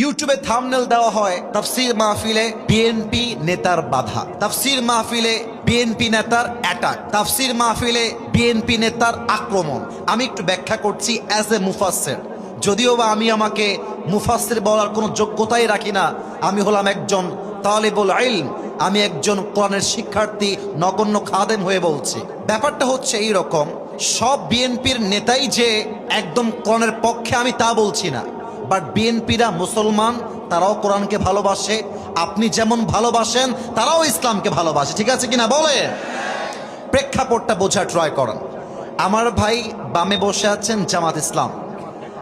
ইউটিউবে থামনেল দেওয়া হয়, তাফসির মাহফিলে বিএনপি নেতার বাধা, তাফসির মাহফিলে বিএনপি নেতার অ্যাটাক তাফসির মাহফিলে বিএনপি নেতার আক্রমণ। আমি একটু ব্যাখ্যা করছি অ্যাজ এ মুফাসের যদিও বা আমি আমাকে মুফাসের বলার কোনো যোগ্যতাই রাখি না, আমি হলাম একজন তালেবুল আইল আমি একজন কোরআনের শিক্ষার্থী, নগণ্য খাদেম হয়ে বলছি। ব্যাপারটা হচ্ছে এই রকম সব বিএনপির নেতাই যে একদম কোরআনের পক্ষে আমি তা বলছি না। বাট বিএনপিরা মুসলমান, তারাও কোরআনকে ভালোবাসে। আপনি যেমন ভালোবাসেন, তারাও ইসলামকে ভালোবাসে। ঠিক আছে কিনা বলে? প্রেক্ষাপটটা বোঝা ট্রয় করেন। আমার ভাই বামে বসে আছেন, জামাত ইসলাম।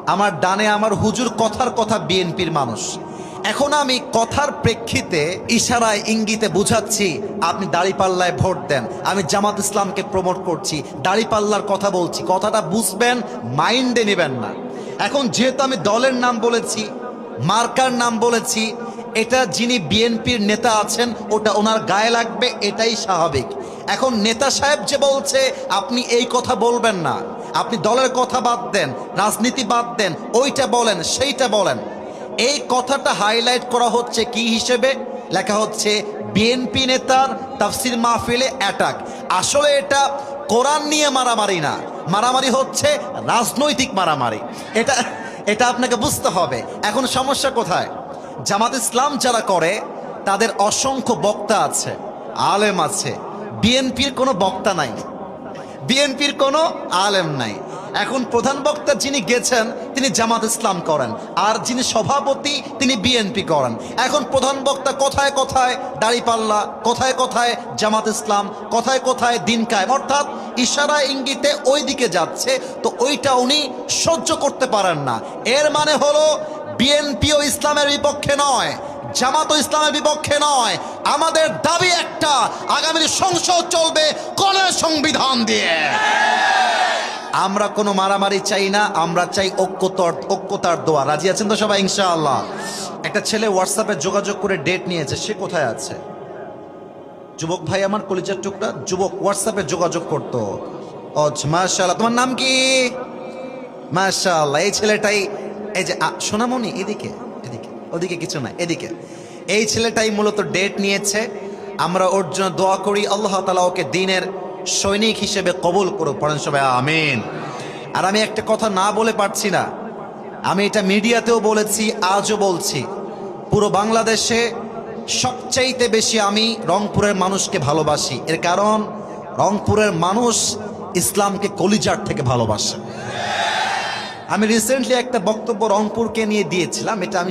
আমার ডানে আমার হুজুর কথার কথা বিএনপির মানুষ। এখন আমি কথার প্রেক্ষিতে ইশারায় ইঙ্গিতে বুঝাচ্ছি, আপনি দাড়িপাল্লায় ভোট দেন। আমি জামাত ইসলামকে প্রমোট করছি, দাড়িপাল্লার কথা বলছি। কথাটা বুঝবেন, মাইন্ডে নেবেন না। এখন যেহেতু আমি দলের নাম বলেছি, মার্কার নাম বলেছি, এটা যিনি বিএনপির নেতা আছেন, ওটা ওনার গায়ে লাগবে, এটাই স্বাভাবিক। এখন নেতা সাহেব যে বলছে, আপনি এই কথা বলবেন না। আপনি দলের কথা বাদ দেন, রাজনীতি বাদ দেন, ওইটা বলেন, সেইটা বলেন। এই কথাটা হাইলাইট করা হচ্ছে কি হিসেবে? লেখা হচ্ছে, বিএনপি নেতার তাফসির মাহফিলে অ্যাটাক। আসলে এটা কোরআন নিয়ে মারামারি না। মারামারি হচ্ছে রাজনৈতিক মারামারি। এটা এটা আপনাকে বুঝতে হবে। এখন সমস্যা কোথায়? জামাত ইসলাম যারা করে, তাদের অসংখ্য বক্তা আছে, আলেম আছে। বিএনপির কোনো বক্তা নাই। বিএনপির কোনো আলেম নাই। এখন প্রধান বক্তা যিনি গেছেন, তিনি জামাত ইসলাম করেন। আর যিনি সভাপতি, তিনি বিএনপি করেন। এখন প্রধান বক্তা কোথায় কোথায়? দাড়িপাল্লা, কোথায় কোথায় জামাত ইসলাম, কোথায় কোথায় দিন কায়েম। অর্থাৎ ইশারা ইঙ্গিতে ওই দিকে যাচ্ছে, তো ওইটা উনি সহ্য করতে পারেন না। এর মানে হলো, বিএনপিও ইসলামের বিপক্ষে নয় জামাত ইসলামের বিপক্ষে নয়। আমাদের দাবি একটা, আগামী সংসদ চলবে কোন সংবিধান দিয়ে। আমরা কোনো মারামারি চাই না, আমরা চাই ঐক্যতর ঐক্যতার দোয়া। রাজি আছেন তো সবাই? ইনশাআল্লাহ। একটা ছেলে হোয়াটসঅ্যাপে যোগাযোগ করে ডেট নিয়েছে, সে কোথায় আছে? যুবক ভাই, আমার কলিজার টুকরা, যুবক হোয়াটসঅ্যাপে যোগাযোগ করতো। ও মাশাআল্লাহ। তোমার নাম কি? মাশাআল্লাহ। এই ছেলেটাই এই যে সোনামণি, এদিকে এদিকে, ওদিকে কিছু না এদিকে। এই ছেলেটাই মূলত ডেট নিয়েছে। আমরা ওর জন্য দোয়া করি। আল্লাহ তালা ওকে দিনের সৈনিক হিসেবে কবুল করুক, পড়েন সবাই, আমিন। আর আমি একটা কথা না বলে পারছি না। আমি এটা মিডিয়াতেও বলেছি, আজও বলছি। পুরো বাংলাদেশে সবচাইতে বেশি আমি রংপুরের মানুষকে ভালোবাসি। এর কারণ, রংপুরের মানুষ ইসলামকে কলিজার থেকে ভালোবাসে। আমি রিসেন্টলি একটা বক্তব্য রংপুরকে নিয়ে দিয়েছিলাম, এটা আমি